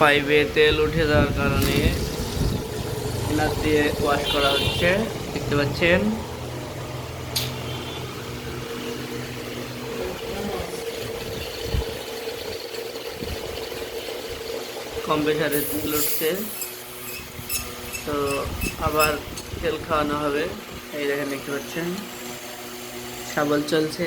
পাইপে তেল উঠে যাওয়ার কারণে এনার দিয়ে ওয়াশ করা হচ্ছে, দেখতে পাচ্ছেন। কম প্রেশারে তেল উঠছে। তো আবার তেল খাওয়ানো হবে। এই দেখেন, দেখতে পাচ্ছেন। শাবল চলছে।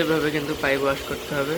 এভাবে কিন্তু পাইপ ওয়াশ করতে হবে।